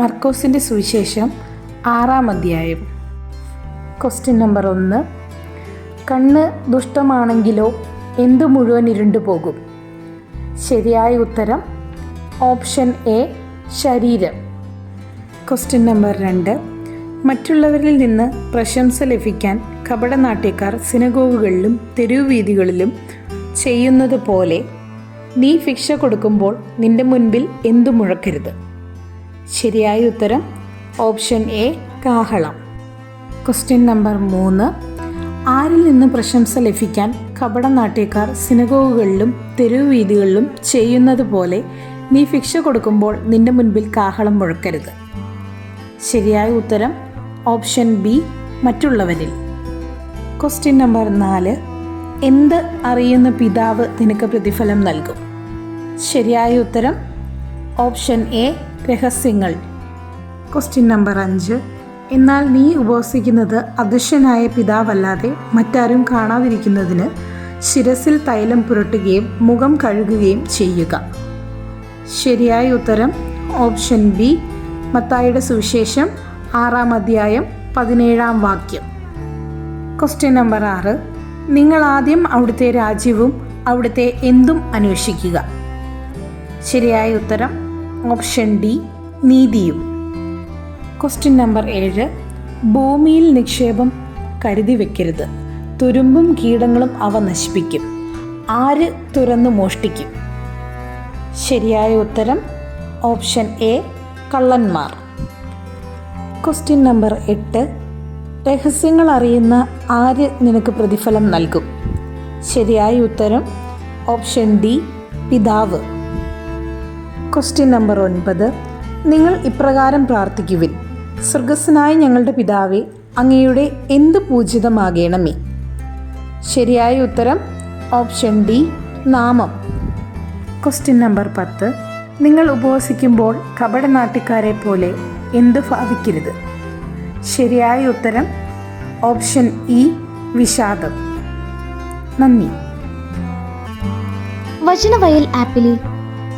മർക്കോസിന്റെ സുവിശേഷം ആറാം അധ്യായം. ക്വസ്റ്റ്യൻ നമ്പർ ഒന്ന്. കണ്ണ് ദുഷ്ടമാണെങ്കിലോ എന്തു മുഴുവൻ ഇരുണ്ടു പോകും? ശരിയായ ഉത്തരം ഓപ്ഷൻ എ ശരീരം. ക്വസ്റ്റ്യൻ നമ്പർ രണ്ട്. മറ്റുള്ളവരിൽ നിന്ന് പ്രശംസ ലഭിക്കാൻ കപടനാട്യക്കാർ സിനഗോഗുകളിലും തെരുവീതികളിലും ചെയ്യുന്നത് പോലെ നീ ഭിക്ഷ കൊടുക്കുമ്പോൾ നിന്റെ മുൻപിൽ എന്തു മുഴക്കരുത്? ശരിയായ ഉത്തരം ഓപ്ഷൻ എ കാഹളം. ക്വസ്റ്റ്യൻ നമ്പർ മൂന്ന്. ആരിൽ നിന്ന് പ്രശംസ ലഭിക്കാൻ കപടനാട്യക്കാർ സിനഗോഗുകളിലും തെരുവുവീഥികളിലും ചെയ്യുന്നത് പോലെ നീ ഭിക്ഷ കൊടുക്കുമ്പോൾ നിന്റെ മുൻപിൽ കാഹളം മുഴക്കരുത്. ശരിയായ ഉത്തരം ഓപ്ഷൻ ബി മറ്റുള്ളവരിൽ. ക്വസ്റ്റ്യൻ നമ്പർ നാല്. എന്ത് അറിയുന്ന പിതാവ് നിനക്ക് പ്രതിഫലം നൽകും? ശരിയായ ഉത്തരം ഓപ്ഷൻ എ രഹസ്യങ്ങൾ. ക്വസ്റ്റ്യൻ നമ്പർ അഞ്ച്. എന്നാൽ നീ ഉപവസിക്കുന്നത് അദൃശ്യനായ പിതാവല്ലാതെ മറ്റാരും കാണാതിരിക്കുന്നതിന് ശിരസിൽ തൈലം പുരട്ടുകയും മുഖം കഴുകുകയും ചെയ്യുക. ശരിയായ ഉത്തരം ഓപ്ഷൻ ബി മത്തായിയുടെ സുവിശേഷം ആറാം അധ്യായം പതിനേഴാം വാക്യം. ക്വസ്റ്റ്യൻ നമ്പർ ആറ്. നിങ്ങൾ ആദ്യം അവിടുത്തെ രാജ്യവും അവിടുത്തെ എന്തും അന്വേഷിക്കുക. ശരിയായ ഉത്തരം ഓപ്ഷൻ ഡി നീതിയും. ക്വസ്റ്റ്യൻ നമ്പർ ഏഴ് ഭൂമിയിൽ നിക്ഷേപം കരുതി വെക്കരുത്. തുരുമ്പും കീടങ്ങളും അവ നശിപ്പിക്കും. ആര് തുറന്നു മോഷ്ടിക്കും? ശരിയായ ഉത്തരം ഓപ്ഷൻ എ കള്ളന്മാർ. ക്വസ്റ്റ്യൻ നമ്പർ എട്ട് രഹസ്യങ്ങൾ അറിയുന്ന ആര് നിനക്ക് പ്രതിഫലം നൽകും? ശരിയായ ഉത്തരം ഓപ്ഷൻ ഡി പിതാവ്. ക്വസ്റ്റ്യൻ നമ്പർ ഒൻപത്. നിങ്ങൾ ഇപ്രകാരം പ്രാർത്ഥിക്കുവിൻ. സ്വർഗസ്സനായ ഞങ്ങളുടെ പിതാവേ അങ്ങയുടെ എന്ത് പൂജിതമാകേണമേ? ശരിയായ ഉത്തരം ഓപ്ഷൻ ഡി നാമം. ക്വസ്റ്റ്യൻ നമ്പർ പത്ത്. നിങ്ങൾ ഉപവസിക്കുമ്പോൾ കപടനാട്ടിക്കാരെ പോലെ എന്ത് ഭാവിക്കരുത്? ശരിയായ ഉത്തരം ഓപ്ഷൻ ഇ വിഷാദം. നന്ദി. വചനവയൽ ആപ്പിലെ